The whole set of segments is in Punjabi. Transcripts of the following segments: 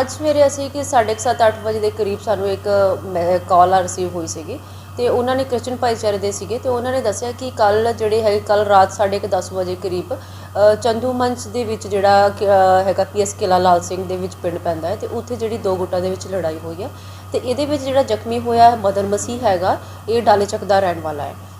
ਅੱਜ ਸਵੇਰੇ ਅਸੀਂ ਕਿ 7:30 ਅੱਠ ਵਜੇ ਦੇ ਕਰੀਬ ਸਾਨੂੰ ਇੱਕ ਕਾਲ ਆ ਰਿਸੀਵ ਹੋਈ ਸੀਗੀ ਤੇ ਉਹਨਾਂ ਨੇ ਕ੍ਰਿਸਚਨ ਭਾਈਚਾਰੇ ਦੇ ਸੀਗੇ ਤੇ ਉਹਨਾਂ ਨੇ ਦੱਸਿਆ ਕਿ ਕੱਲ ਜਿਹੜੇ ਹੈ ਕੱਲ ਰਾਤ 10:30 ਵਜੇ ਕਰੀਬ ਅ, ਚੰਦੂ ਮੰਚ ਦੇ ਵਿੱਚ ਜਿਹੜਾ ਕਿ, ਅ, ਹੈਗਾ ਪੀਐਸ ਕਿਲਾ ਲਾਲ ਸਿੰਘ ਦੇ ਵਿੱਚ ਪਿੰਡ ਪੈਂਦਾ ਹੈ ਤੇ ਉੱਥੇ ਜਿਹੜੀ ਦੋ ਗੁੱਟਾਂ ਦੇ ਵਿੱਚ ਲੜਾਈ ਹੋਈ ਹੈ ਤੇ ਇਹਦੇ ਵਿੱਚ ਜਿਹੜਾ ਜ਼ਖਮੀ ਹੋਇਆ ਮਦਨ ਮਸੀਹ ਹੈਗਾ ਇਹ ਡਾਲੇ ਦਾ ਰਹਿਣ ਵਾਲਾ ਹੈ।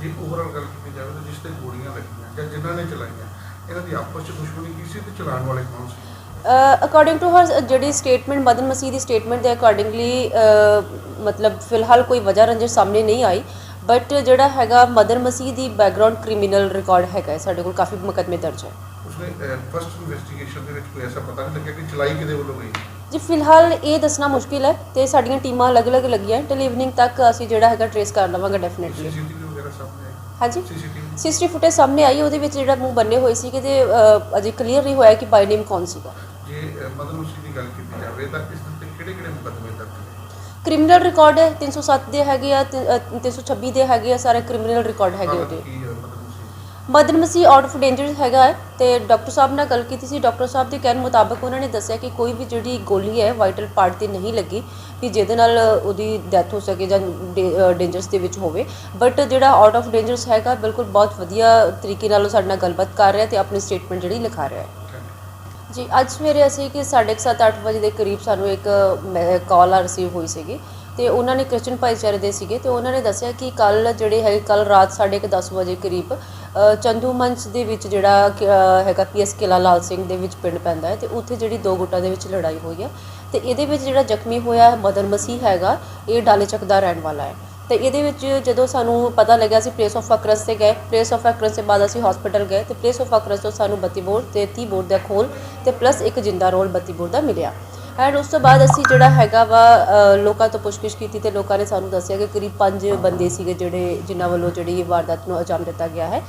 ਜੇ ਓਵਰਆਲ ਗੱਲ ਕੀਤੀ ਜਾਵੇ ਤਾਂ ਜਿਸ ਤੇ ਗੋਲੀਆਂ ਲੱਗੀਆਂ ਜਾਂ ਜਿਨ੍ਹਾਂ ਨੇ ਚਲਾਈਆਂ ਇਹਨਾਂ ਦੀ ਆਪਸ ਵਿੱਚ ਦੁਸ਼ਮਣੀ ਕੀ ਸੀ ਤੇ ਚਲਾਉਣ ਵਾਲੇ ਕੌਣ ਸੀ? ਅਕੋਰਡਿੰਗ ਟੂ ਹਰ ਜਿਹੜੀ ਸਟੇਟਮੈਂਟ ਮਦਨ ਮਸੀਹ ਦੀ ਸਟੇਟਮੈਂਟ ਦੇ ਅਕੋਰਡਿੰਗਲੀ ਮਤਲਬ ਫਿਲਹਾਲ ਕੋਈ ਵਜ੍ਹਾ ਰੰਜਿਸ਼ ਸਾਹਮਣੇ ਨਹੀਂ ਆਈ ਬਟ ਜਿਹੜਾ ਹੈਗਾ ਮਦਨ ਮਸੀਹ ਦੀ ਬੈਕਗ੍ਰਾਉਂਡ ਕ੍ਰਿਮੀਨਲ ਰਿਕਾਰਡ ਹੈਗਾ ਹੈ, ਸਾਡੇ ਕੋਲ ਕਾਫੀ ਮੁਕੱਦਮੇ ਦਰਜ ਹੈ। ਉਸਨੇ ਫਸਟ ਇਨਵੈਸਟੀਗੇਸ਼ਨ ਦੇ ਵਿੱਚ ਕੋਈ ਐਸਾ ਪਤਾ ਨਹੀਂ ਲੱਗਿਆ ਕਿ ਚਲਾਈ ਕਿਹਦੇ ਵੱਲੋਂ ਗਈ ਜੀ ਫਿਲਹਾਲ ਇਹ ਦੱਸਣਾ ਮੁਸ਼ਕਿਲ ਹੈ ਤੇ ਸਾਡੀਆਂ ਟੀਮਾਂ ਅਲੱਗ-ਅਲੱਗ ਲੱਗੀਆਂ ਟਿਲ ਇਵਨਿੰਗ ਤੱਕ ਅਸੀਂ ਜਿਹੜਾ ਹੈਗਾ ਟਰੇਸ ਕਰ ਲਵਾਂਗੇ ਡੈਫੀਨਿਟਲੀ ਸੀਸੀਟੀਵੀ ਵਗੈਰਾ ਸਾਹਮਣੇ ਆਈ ਹਾਂਜੀ। ਸੀਸੀਟੀ ਫੁਟੇਜ ਸਾਹਮਣੇ ਆਈ ਉਹਦੇ ਵਿੱਚ ਜਿਹੜਾ ਮੂੰਹ ਬੰਨੇ ਹੋਏ ਸੀ ਕਿ ਤੇ ਅ, ਅਜੇ ਕਲੀਅਰ ਨਹੀਂ ਹੋਇਆ ਕਿ ਬਾਈ ਨੇਮ ਕੌਣ ਸੀਗਾ। ਜੇ ਮੁਸੀ ਦੀ ਗੱਲ ਕੀਤੀ ਜਾਵੇ ਤਾਂ ਇਸ ਉੱਤੇ ਕਿਹੜੇ ਕਿਹੜੇ ਮੁਕੱਦਮੇ ਦਰਜ ਨੇ? ਕ੍ਰਿਮੀਨਲ ਰਿਕਾਰਡ ਹੈ 307 ਦੇ ਹੈਗੇ ਆ ਤੇ, ਅ, 326 ਦੇ ਹੈਗੇ ਆ ਸਾਰੇ ਕ੍ਰਿਮੀਨਲ ਰਿਕਾਰਡ ਹੈਗੇ ਉਹਦੇ। Madan Musi Masih out of danger ਹੈਗਾ ਹੈ ਤੇ ਡਾਕਟਰ ਸਾਹਿਬ ਨਾਲ ਗੱਲ ਕੀਤੀ ਸੀ। ਡਾਕਟਰ ਸਾਹਿਬ ਦੇ ਕਹਿਣ ਮੁਤਾਬਕ ਉਹਨਾਂ ਨੇ ਦੱਸਿਆ ਕਿ ਕੋਈ ਵੀ ਜਿਹੜੀ ਗੋਲੀ ਹੈ ਵਾਈਟਲ ਪਾਰਟ ਤੇ ਨਹੀਂ ਲੱਗੀ ਕਿ ਜਿਹਦੇ ਨਾਲ ਉਹਦੀ ਡੈਥ ਹੋ ਸਕੇ ਜਾਂ ਡੇਂਜਰਸ ਦੇ ਵਿੱਚ ਹੋਵੇ। ਬਟ ਜਿਹੜਾ ਆਊਟ ਆਫ ਡੇਂਜਰਸ ਹੈਗਾ, ਬਿਲਕੁਲ ਬਹੁਤ ਵਧੀਆ ਤਰੀਕੇ ਨਾਲ ਉਹ ਸਾਡੇ ਨਾਲ ਗੱਲਬਾਤ ਕਰ ਰਿਹਾ ਤੇ ਆਪਣੀ ਸਟੇਟਮੈਂਟ ਜਿਹੜੀ ਲਿਖਾ ਰਿਹਾ ਹੈ। ਜੀ, ਅੱਜ ਸਵੇਰੇ ਅਸੀਂ ਕਿ 7:30 ਅੱਠ ਵਜੇ ਦੇ ਕਰੀਬ ਸਾਨੂੰ ਇੱਕ ਕਾਲ ਆ ਰਿਸੀਵ ਹੋਈ ਸੀਗੀ। ਤੇ ਉਹਨਾਂ ਨੇ ਕ੍ਰਿਸਚਨ ਭਾਈਚਾਰੇ ਦੇ ਸੀਗੇ ਤੇ ਉਹਨਾਂ ਨੇ ਦੱਸਿਆ ਕਿ ਕੱਲ ਜਿਹੜੇ ਹੈ ਕੱਲ ਰਾਤ 10:30 ਵਜੇ ਕਰੀਬ ਚੰਦੂ ਮੰਚ ਦੇ ਵਿੱਚ ਜਿਹੜਾ ਕਿ, ਅ, ਹੈਗਾ ਪੀਐਸ ਕਿਲਾ ਲਾਲ ਸਿੰਘ ਦੇ ਵਿੱਚ ਪਿੰਡ ਪੈਂਦਾ ਹੈ ਤੇ ਉੱਥੇ ਜਿਹੜੀ ਦੋ ਗੁੱਟਾਂ ਦੇ ਵਿੱਚ ਲੜਾਈ ਹੋਈ ਹੈ ਤੇ ਇਹਦੇ ਵਿੱਚ ਜਿਹੜਾ ਜ਼ਖਮੀ ਹੋਇਆ ਮਦਨ ਮਸੀਹ ਹੈਗਾ ਇਹ ਡਾਲੇ ਚੱਕ ਦਾ ਰਹਿਣ ਵਾਲਾ ਹੈ। ਤੇ ਇਹਦੇ ਵਿੱਚ ਜਦੋਂ ਸਾਨੂੰ ਪਤਾ ਲੱਗਿਆ ਸੀ ਪਲੇਸ ਆਫ ਅਕਰਸ ਤੇ ਗਏ ਪਲੇਸ ਆਫ ਅਕਰਸ ਦੇ ਬਾਅਦ ਅਸੀਂ ਹਸਪੀਟਲ ਗਏ ਤੇ ਪਲੇਸ ਆਫ ਅਕਰਸ ਤੋਂ ਸਾਨੂੰ 32 ਬੋਰ ਤੇ 30 ਬੋਰ ਦਾ ਖੋਲ ਤੇ ਪਲੱਸ ਇੱਕ ਜਿੰਦਾ ਰੋਲ 32 ਬੋਰ ਦਾ ਮਿਲਿਆ। ਐਂਡ ਉਸ ਤੋਂ ਬਾਅਦ ਅਸੀਂ ਜਿਹੜਾ ਹੈਗਾ ਵਾ ਅ, ਲੋਕਾਂ ਤੋਂ ਪੁੱਛਗਿੱਛ ਕੀਤੀ ਤੇ ਲੋਕਾਂ ਨੇ ਸਾਨੂੰ ਦੱਸਿਆ ਕਿ ਕਰੀਬ 5 ਬੰਦੇ ਸੀਗੇ ਜਿਹੜੇ ਜਿਨ੍ਹਾਂ ਵੱਲੋਂ ਜਿਹੜੀ ਇਹ ਵਾਰਦਾਤ ਨੂੰ ਅੰਜਾਮ ਦਿੱਤਾ ਗਿਆ ਹੈ।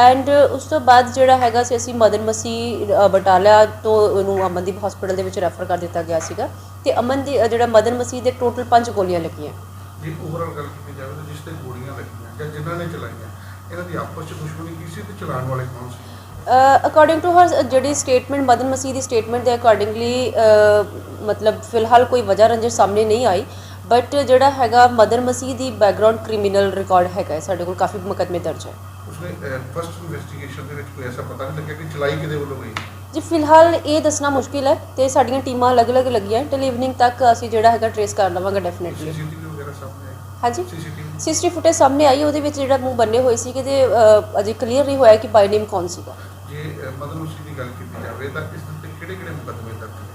ਐਂਡ ਉਸ ਤੋਂ ਬਾਅਦ ਜਿਹੜਾ ਹੈਗਾ ਸੀ ਅਸੀਂ ਮਦਨ ਮਸੀਹ ਅ, ਬਟਾਲਾ ਤੋਂ ਉਹਨੂੰ ਅਮਨਦੀਪ ਹਸਪੀਟਲ ਦੇ ਵਿੱਚ ਰੈਫਰ ਕਰ ਦਿੱਤਾ ਗਿਆ ਸੀਗਾ। ਤੇ ਅਮਨ ਦੀ ਅ, ਜਿਹੜਾ ਮਦਨ ਮਸੀਹ ਦੇ ਟੋਟਲ 5 ਗੋਲੀਆਂ ਲੱਗੀਆਂ। ਜੇ ਓਵਰਆਲ ਗੱਲ ਕੀਤੀ ਜਾਵੇ ਤਾਂ ਜਿਸ ਤੇ ਗੋਲੀਆਂ ਲੱਗੀਆਂ ਜਾਂ ਜਿਨ੍ਹਾਂ ਨੇ ਚਲਾਈਆਂ ਇਹਨਾਂ ਦੀ ਆਪਸ ਵਿੱਚ ਦੁਸ਼ਮਣੀ ਕੀ ਸੀ ਤੇ ਚਲਾਉਣ ਵਾਲੇ ਕੌਣ ਸੀ? ਅਕੋਰਡਿੰਗ ਟੂ ਹਰ ਜਿਹੜੀ ਸਟੇਟਮੈਂਟ ਮਦਨ ਮਸੀਹ ਦੀ ਸਟੇਟਮੈਂਟ ਦੇ ਅਕੋਰਡਿੰਗਲੀ ਮਤਲਬ ਫਿਲਹਾਲ ਕੋਈ ਵਜ੍ਹਾ ਰੰਜਿਸ਼ ਸਾਹਮਣੇ ਨਹੀਂ ਆਈ ਬਟ ਜਿਹੜਾ ਹੈਗਾ ਮਦਨ ਮਸੀਹ ਦੀ ਬੈਕਗ੍ਰਾਉਂਡ ਕ੍ਰਿਮੀਨਲ ਰਿਕਾਰਡ ਹੈਗਾ ਹੈ, ਸਾਡੇ ਕੋਲ ਕਾਫੀ ਮੁਕੱਦਮੇ ਦਰਜ ਹੈ। ਉਸਨੇ ਫਸਟ ਇਨਵੈਸਟੀਗੇਸ਼ਨ ਦੇ ਵਿੱਚ ਕੋਈ ਐਸਾ ਪਤਾ ਨਹੀਂ ਲੱਗਿਆ ਕਿ ਚਲਾਈ ਕਿਹਦੇ ਵੱਲੋਂ ਗਈ ਜੀ ਫਿਲਹਾਲ ਇਹ ਦੱਸਣਾ ਮੁਸ਼ਕਿਲ ਹੈ ਤੇ ਸਾਡੀਆਂ ਟੀਮਾਂ ਅਲੱਗ-ਅਲੱਗ ਲੱਗੀਆਂ ਟਿਲ ਇਵਨਿੰਗ ਤੱਕ ਅਸੀਂ ਜਿਹੜਾ ਹੈਗਾ ਟਰੇਸ ਕਰ ਲਵਾਂਗੇ ਡੈਫੀਨਿਟਲੀ ਸੀਸੀਟੀਵੀ ਵਗੈਰਾ ਸਾਹਮਣੇ ਆਈ? ਹਾਂਜੀ। ਸੀਸੀਟੀਵੀ ਸੀਸੀਟੀ ਫੁਟੇਜ ਸਾਹਮਣੇ ਆਈ ਉਹਦੇ ਵਿੱਚ ਜਿਹੜਾ ਮੂੰਹ ਬੰਨੇ ਹੋਏ ਸੀ ਕਿ ਤੇ ਅ, ਅਜੇ ਕਲੀਅਰ ਨਹੀਂ ਹੋਇਆ ਕਿ ਬਾਈ ਨੇਮ ਕੌਣ ਸੀਗਾ। ਜੇ ਅਹ, ਮਦਨ ਮੁਸੀ ਦੀ ਗੱਲ ਕੀਤੀ ਜਾਵੇ ਤਾਂ ਇਸ ਦੇ ਉੱਤੇ ਕਿਹੜੇ ਕਿਹੜੇ ਮੁਕੱਦਮੇ ਦਰਜ ਨੇ?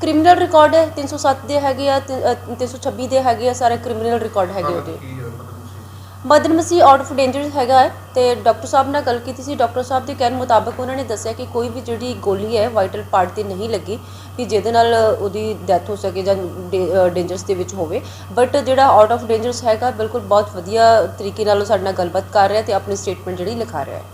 ਕ੍ਰਿਮੀਨਲ ਰਿਕਾਰਡ ਹੈ 307 ਦੇ ਹੈਗੇ ਆ ਤੇ, ਅ, 326 ਦੇ ਹੈਗੇ ਆ ਸਾਰੇ ਕ੍ਰਿਮੀਨਲ ਰਿਕਾਰਡ ਹੈਗੇ ਉਹਦੇ। ਕੀ ਹੈ Madan Musi Madan Masih out of danger ਹੈਗਾ ਹੈ ਤੇ ਡਾਕਟਰ ਸਾਹਿਬ ਨਾਲ ਗੱਲ ਕੀਤੀ ਸੀ। ਡਾਕਟਰ ਸਾਹਿਬ ਦੇ ਕਹਿਣ ਮੁਤਾਬਕ ਉਹਨਾਂ ਨੇ ਦੱਸਿਆ ਕਿ ਕੋਈ ਵੀ ਜਿਹੜੀ ਗੋਲੀ ਹੈ ਵਾਈਟਲ ਪਾਰਟ ਤੇ ਨਹੀਂ ਲੱਗੀ ਕਿ ਜਿਹਦੇ ਨਾਲ ਉਹਦੀ ਡੈਥ ਹੋ ਸਕੇ ਜਾਂ ਡੇਂਜਰਸ ਦੇ ਵਿੱਚ ਹੋਵੇ। ਬਟ ਜਿਹੜਾ ਆਊਟ ਆਫ ਡੇਂਜਰਸ ਹੈਗਾ ਬਿਲਕੁਲ ਬਹੁਤ ਵਧੀਆ ਤਰੀਕੇ ਨਾਲ ਉਹ ਸਾਡੇ ਨਾਲ ਗੱਲਬਾਤ ਕਰ ਰਿਹਾ ਤੇ ਆਪਣੀ ਸਟੇਟਮੈਂਟ ਜਿਹੜੀ ਲਿਖਾ ਰਿਹਾ ਹੈ।